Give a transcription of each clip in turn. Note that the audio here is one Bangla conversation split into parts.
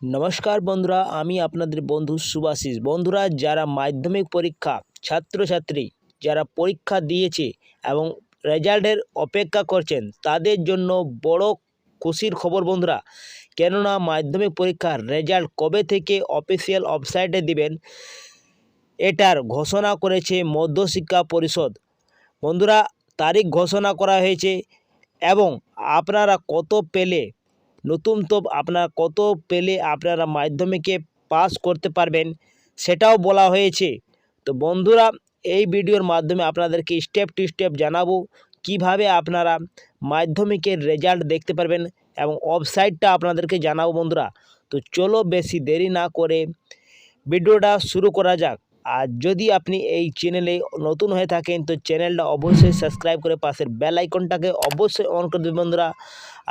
নমস্কার বন্ধুরা, আমি আপনাদের বন্ধু সুভাশিস বন্ধুরা, যারা মাধ্যমিক পরীক্ষা, ছাত্রছাত্রী, যারা পরীক্ষা দিয়েছে এবং রেজাল্টের অপেক্ষা করছেন, তাদের জন্য বড় খুশির খবর বন্ধুরা। কেননা, মাধ্যমিক পরীক্ষার রেজাল্ট কবে থেকে অফিসিয়াল ওয়েবসাইটে দিবেন, এটার ঘোষণা করেছে মধ্যশিক্ষা পরিষদ। বন্ধুরা, তারিখ ঘোষণা করা হয়েছে এবং আপনারা কত পেলে নতুন তো আপনারা কত পেলে আপনারা মাধ্যমিকে পাস করতে পারবেন সেটাও বলা হয়েছে। তো বন্ধুরা, এই ভিডিওর মাধ্যমে আপনাদেরকে স্টেপ টু স্টেপ জানাব কীভাবে আপনারা মাধ্যমিকের রেজাল্ট দেখতে পারবেন এবং ওয়েবসাইটটা আপনাদেরকে জানাব বন্ধুরা। তো চলো বেশি দেরি না করে ভিডিওটা শুরু করা যাক। আর যদি আপনি এই চ্যানেলে নতুন হয়ে থাকেন, তো চ্যানেলটা অবশ্যই সাবস্ক্রাইব করে পাশের বেল আইকনটাকে অবশ্যই অন করে দেবেন বন্ধুরা।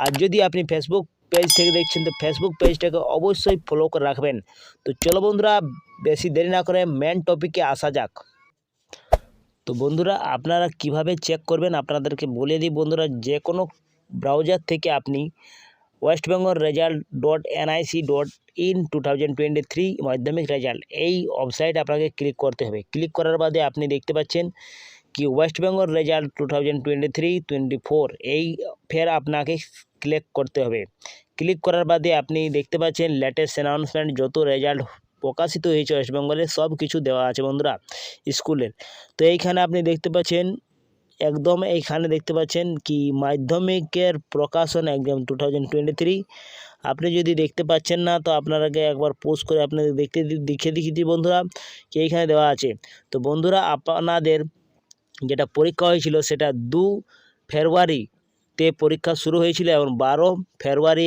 আর যদি আপনি ফেসবুক পেজ থেকে দেখছেন তো ফেসবুক পেজটাকে অবশ্যই ফলো করে রাখবেন। তো চলো বন্ধুরা, বেশি দেরি না করে মেন টপিকে আসা যাক। তো বন্ধুরা, আপনারা কীভাবে চেক করবেন আপনাদেরকে বলে দিই বন্ধুরা, যে কোনো ব্রাউজার থেকে আপনি West Bengal result dot NIC dot in two thousand twenty three মাধ্যমিক রেজাল্ট এই ওয়েবসাইট আপনাকে ক্লিক করতে হবে। ক্লিক করার বাদে আপনি দেখতে পাচ্ছেন কি West Bengal result two thousand twenty three twenty four এই ফের আপনাকে ক্লিক করতে হবে। ক্লিক করার বাদে আপনি দেখতে পাচ্ছেন লেটেস্ট অ্যানাউন্সমেন্ট যত রেজাল্ট প্রকাশিত হয়েছে ওয়েস্ট বেঙ্গলে সব কিছু দেওয়া আছে বন্ধুরা স্কুলের তো এইখানে আপনি দেখতে পাচ্ছেন, একদম এইখানে দেখতে পাচ্ছেন কি মাধ্যমিকের প্রকাশন একদম টু আপনি যদি দেখতে পাচ্ছেন না, তো আপনারাকে একবার পোস্ট করে আপনাদের দেখতে দি- দেখিয়ে দেখিয়ে দিই বন্ধুরা কি এইখানে দেওয়া আছে। তো বন্ধুরা আপনাদের যেটা পরীক্ষা হয়েছিল সেটা দু ফেব্রুয়ারিতে পরীক্ষা শুরু হয়েছিল এবং বারো ফেব্রুয়ারি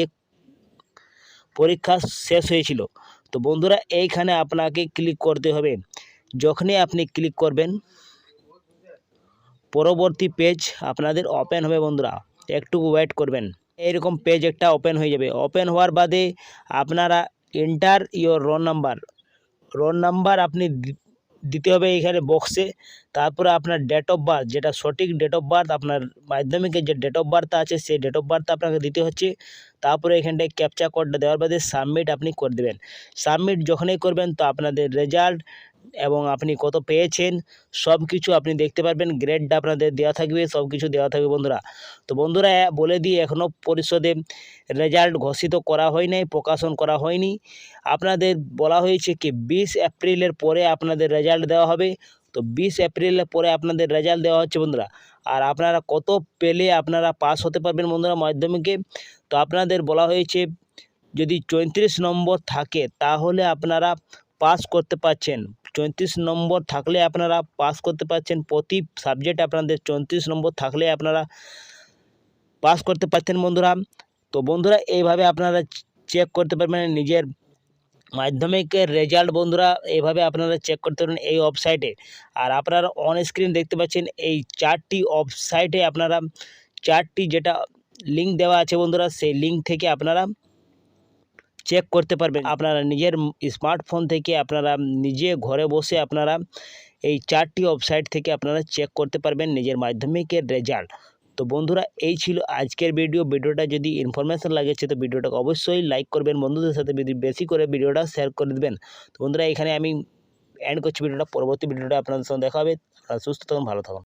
পরীক্ষা শেষ হয়েছিল। তো বন্ধুরা, এইখানে আপনাকে ক্লিক করতে হবে। যখনই আপনি ক্লিক করবেন, পরবর্তী পেজ আপনাদের ওপেন হবে বন্ধুরা। একটু ওয়েট করবেন। এইরকম পেজ একটা ওপেন হয়ে যাবে। ওপেন হওয়ার বাদে আপনারা enter your roll number roll number আপনি দিতে হবে এখানে বক্সে তারপরে আপনার ডেট অফ বার্থ যেটা সঠিক ডেট অফ বার্থ আপনার মাধ্যমিকের যে ডেট অফ বার্থ আছে, সেই ডেট অফ বার্থ আপনাকে দিতে হচ্ছে। তারপরে এখানটায় ক্যাপচা কোডটা দেওয়ার বাদে সাবমিট আপনি করে দেবেন। সাবমিট যখনই করবেন, তো আপনাদের রেজাল্ট এবং আপনি কত পেয়েছেন সব কিছু আপনি দেখতে পারবেন। গ্রেডটা আপনাদের দেওয়া থাকবে সব কিছু দেওয়া থাকবে বন্ধুরা। তো বন্ধুরা, বলে দিই এখনও পরিষদে রেজাল্ট ঘোষিত করা হয় নাই, প্রকাশন করা হয়নি। আপনাদের বলা হয়েছে কি, বিশ এপ্রিলের পরে আপনাদের রেজাল্ট দেওয়া হবে। তো বিশ এপ্রিলের পরে আপনাদের রেজাল্ট দেওয়া হচ্ছে বন্ধুরা। আর আপনারা কত পেলে আপনারা পাস হতে পারবেন বন্ধুরা মাধ্যমিকে। তো আপনাদের বলা হয়েছে, যদি চৌত্রিশ নম্বর থাকে, তাহলে আপনারা পাস করতে পারছেন। চৌত্রিশ নম্বর থাকলে আপনারা পাস করতে পারছেন। প্রতি সাবজেক্টে আপনাদের চৌত্রিশ নম্বর থাকলে আপনারা পাস করতে পারছেন বন্ধুরা। তো বন্ধুরা, এইভাবে আপনারা চেক করতে পারবেন নিজের মাধ্যমিকের রেজাল্ট বন্ধুরা। এইভাবে আপনারা চেক করতে পারেন এই ওয়েবসাইটে আর আপনারা অন স্ক্রিন দেখতে পাচ্ছেন এই চারটি ওয়েবসাইটে আপনারা, চারটি যেটা লিঙ্ক দেওয়া আছে বন্ধুরা, সেই লিঙ্ক থেকে আপনারা চেক করতে পারবেন। আপনারা নিজের স্মার্টফোন থেকে আপনারা নিজে ঘরে বসে আপনারা এই চারটি ওয়েবসাইট থেকে আপনারা চেক করতে পারবেন নিজের মাধ্যমিকের রেজাল্ট তো বন্ধুরা, এই ছিল আজকের ভিডিও ভিডিওটা যদি ইনফরমেশন লাগেছে তো ভিডিওটাকে অবশ্যই লাইক করবেন। বন্ধুদের সাথে বেশি- করে ভিডিওটা শেয়ার করে দেবেন। তো বন্ধুরা, এখানে আমি এন্ড করছি। ভিডিওটা, পরবর্তী ভিডিওটা আপনাদের সঙ্গে দেখা হবে। আপনারা সুস্থ থাকুন, ভালো থাকুন।